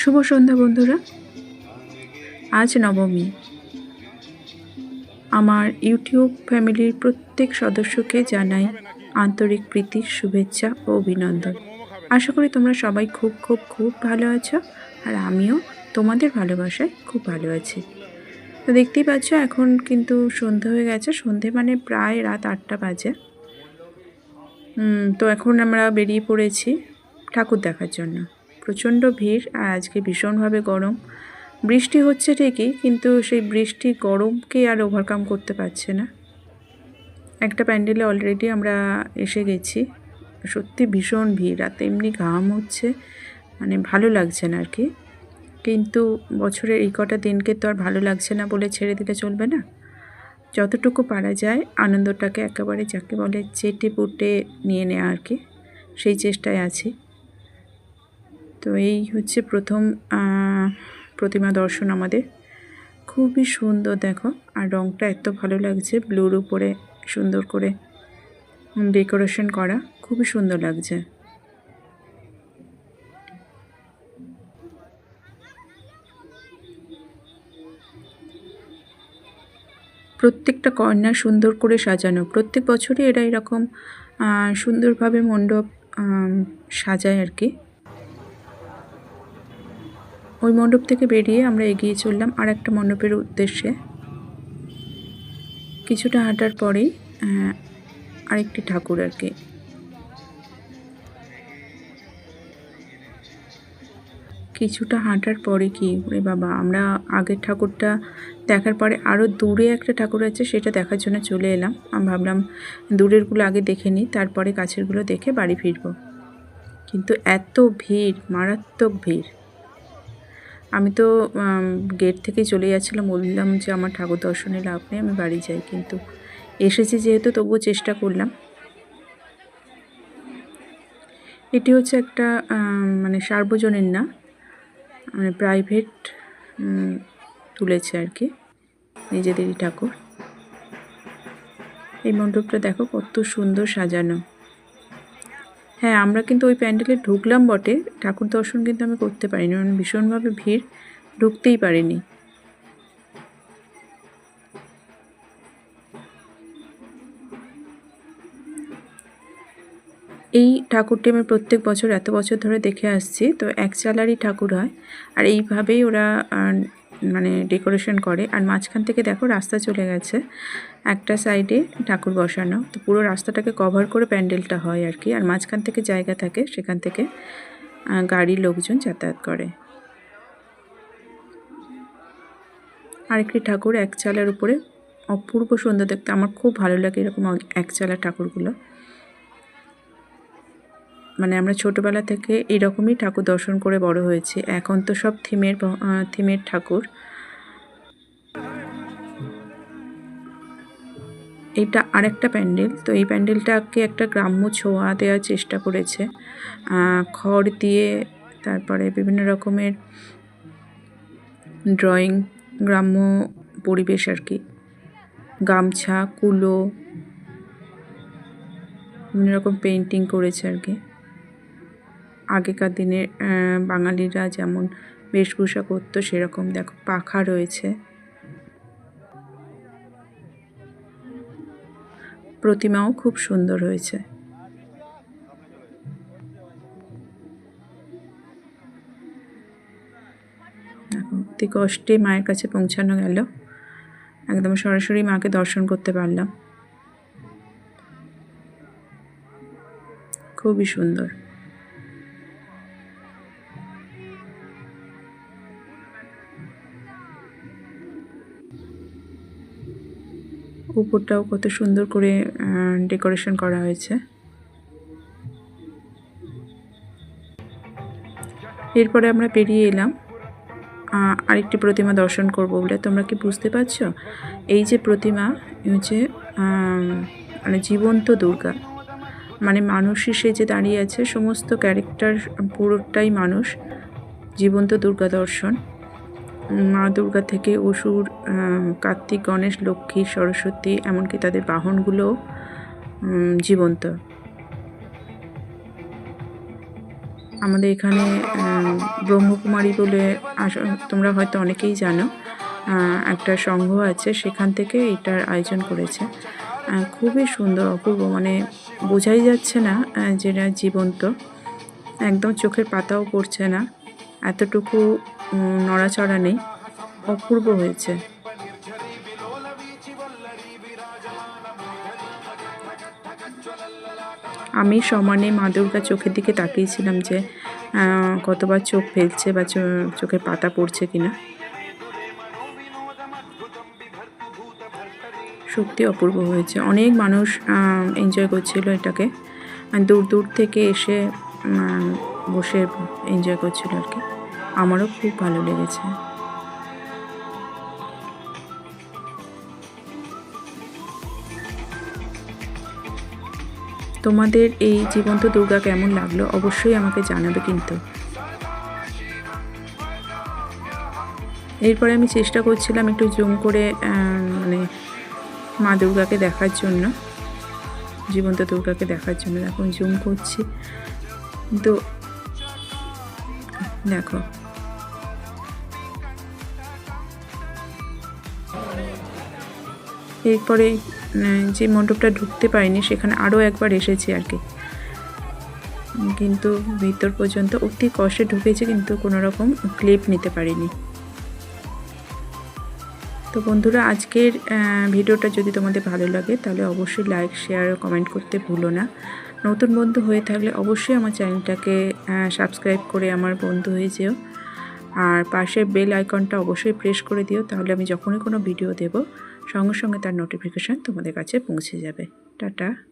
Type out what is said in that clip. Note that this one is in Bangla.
শুভ সন্ধ্যা, বন্ধুরা। আজ নবমী। আমার ইউটিউব ফ্যামিলির প্রত্যেক সদস্যকে জানাই আন্তরিক প্রীতির শুভেচ্ছা ও অভিনন্দন। আশা করি তোমরা সবাই খুব খুব খুব ভালো আছো আর আমিও তোমাদের ভালোবাসায় খুব ভালো আছি। তো দেখতেই পাচ্ছ, এখন কিন্তু সন্ধে হয়ে গেছে। সন্ধে মানে প্রায় রাত আটটা বাজে। তো এখন আমরা বেরিয়ে পড়েছি ঠাকুর দেখার জন্য। প্রচণ্ড ভিড় আর আজকে ভীষণভাবে গরম। বৃষ্টি হচ্ছে ঠিকই, কিন্তু সেই বৃষ্টি গরমকে আর ওভারকাম করতে পারছে না। একটা প্যান্ডেলে অলরেডি আমরা এসে গেছি। সত্যি ভীষণ ভিড় আর তেমনি ঘাম হচ্ছে মানে ভালো লাগছে না আর কি কিন্তু বছরের এই কটা দিনকে তো আর ভালো লাগছে না বলে ছেড়ে দিলে চলবে না। যতটুকু পারা যায়, আনন্দটাকে একেবারে যাকে বলে চেটে পুটে নিয়ে নেওয়া আর কি সেই চেষ্টায় আছি। তো এই হচ্ছে প্রথম প্রতিমা দর্শন আমাদের। খুবই সুন্দর দেখো, আর রংটা এত ভালো লাগছে, ব্লুর উপরে সুন্দর করে ডেকোরেশন করা, খুবই সুন্দর লাগছে। প্রত্যেকটা কর্নার সুন্দর করে সাজানো, প্রত্যেক বছরই এরা এরকম সুন্দরভাবে মণ্ডপ সাজায় আর কি। ওই মণ্ডপ থেকে বেরিয়ে আমরা এগিয়ে চললাম আর একটা মণ্ডপের উদ্দেশ্যে। কিছুটা হাঁটার পরেই আরেকটি ঠাকুর আর কি। কিছুটা হাঁটার পরে কি, ওরে বাবা, আমরা আগের ঠাকুরটা দেখার পরে আরও দূরে একটা ঠাকুর আছে, সেটা দেখার জন্য চলে এলাম। আমি ভাবলাম দূরেরগুলো আগে দেখে নিই, তারপরে কাছেরগুলো দেখে বাড়ি ফিরবো। কিন্তু এত ভিড়, মারাত্মক ভিড়। আমি তো গেট থেকেই চলে যাচ্ছিলাম। বললাম যে আমার ঠাকুর দর্শনে লাভ নেই, আমি বাড়ি যাই। কিন্তু এসেছি যেহেতু, তবুও চেষ্টা করলাম। এটি হচ্ছে একটা মানে সার্বজনীন না মানে প্রাইভেট তুলেছে আর কি, নিজেদেরই ঠাকুর। এই মণ্ডপটা দেখো কত সুন্দর সাজানো। হ্যাঁ আমরা কিন্তু ওই প্যান্ডেলে ঢুকলাম বটে। ঠাকুর দর্শন কিন্তু আমি করতে পারিনি কারণ ভীষণভাবে ভিড়, ঢুকতেই পারিনি। এই ঠাকুরটি আমি প্রত্যেক বছর, এত বছর ধরে দেখে আসছি, তো এক চালারই ঠাকুর হয়। আর এইভাবেই ওরা মানে ডেকোরেশন করে। আর মাঝখান থেকে দেখো রাস্তা চলে গেছে। একটা সাইডে ঠাকুর বসানো। তো পুরো রাস্তাটাকে কভার করে প্যান্ডেলটা হয় আর কি। আর মাঝখান থেকে জায়গা থাকে সেখান থেকে আহ, গাড়ি লোকজন যাতায়াত করে। আরেকটি ঠাকুর এক চালার উপরে অপূর্ব সুন্দর দেখতে। আমার খুব ভালো লাগে এরকম এক চালা ঠাকুরগুলো। মানে আমরা ছোটোবেলা থেকে এরকমই ঠাকুর দর্শন করে বড় হয়েছি। এখন তো সব থিমের থিমের ঠাকুর। এটা আরেকটা প্যান্ডেল। তো এই প্যান্ডেলটাকে একটা গ্রাম্য ছোঁয়া দেওয়ার চেষ্টা করেছে। খড় দিয়ে তারপরে বিভিন্ন রকমের ড্রয়িং, গ্রাম্য পরিবেশ আর কি। গামছা, কুলো, বিভিন্ন রকম পেন্টিং করেছে আর কি। আগেকার দিনে বাঙালিরা যেমন বেশভূষা করতো, সেরকম দেখো পাখা রয়েছে। প্রতিমাও খুব সুন্দর হয়েছে। অতি কষ্টে মায়ের কাছে পৌঁছানো গেল। একদম সরাসরি মাকে দর্শন করতে পারলাম। খুবই সুন্দর। উপরটাও কত সুন্দর করে ডেকোরেশন করা হয়েছে। এরপরে আমরা পেরিয়ে এলাম। আরেকটি প্রতিমা দর্শন করব বলে। তোমরা কি বুঝতে পারছ? এই যে প্রতিমা হচ্ছে মানে জীবন্ত দুর্গা। মানে মানুষই সে যে দাঁড়িয়ে আছে, সমস্ত ক্যারেক্টার পুরোটাই মানুষ। জীবন্ত দুর্গা দর্শন। মা দুর্গা থেকে অসুর কার্তিক, গণেশ, লক্ষ্মী, সরস্বতী, এমনকি তাদের বাহনগুলো জীবন্ত। আমাদের এখানে ব্রহ্মকুমারী বলে আস- তোমরা হয়তো অনেকেই জানো একটা সংঘ আছে, সেখান থেকে এটার আয়োজন করেছে। খুবই সুন্দর, অপূর্ব মানে বোঝাই যাচ্ছে না যেটা জীবন্ত। একদম চোখের পাতাও পড়ছে না। এতটুকু নড়াচড়া নেই, অপূর্ব হয়েছে। আমি সমানে মা দুর্গা চোখের দিকে তাকিয়েছিলাম যে কতবার চোখ ফেলছে বা চোখের পাতা পড়ছে কিনা। সত্যি অপূর্ব হয়েছে। অনেক মানুষ এনজয় করছিল এটাকে। দূর দূর থেকে এসে বসে এনজয় করছিল আর কি। আমারও খুব ভালো লেগেছে। তোমাদের এই জীবন্ত দুর্গা কেমন লাগল অবশ্যই আমাকে জানাবে কিন্তু। এরপরে আমি চেষ্টা করছিলাম একটু জুম করে মানে মা দুর্গাকে দেখার জন্য, জীবন্ত দুর্গাকে দেখার জন্য। এখন জুম করছি। তো দেখো এরপরে যে মণ্ডপটা ঢুকতে পারিনি, সেখানে আরও একবার এসেছি আর কি। কিন্তু ভিতর পর্যন্ত অতি কষ্টে ঢুকেছি, কিন্তু কোনো রকম ক্লিপ নিতে পারিনি। তো বন্ধুরা, আজকের ভিডিওটা যদি তোমাদের ভালো লাগে, তাহলে অবশ্যই লাইক শেয়ার ও কমেন্ট করতে ভুলো না। নতুন বন্ধু হয়ে থাকলে অবশ্যই আমার চ্যানেলটাকে সাবস্ক্রাইব করে আমার বন্ধু হয়ে যেও। আর পাশের বেল আইকনটা অবশ্যই প্রেস করে দিও, তাহলে আমি যখনই কোনো ভিডিও দেব, সঙ্গে সঙ্গে তার নোটিফিকেশান তোমাদের কাছে পৌঁছে যাবে। টাটা।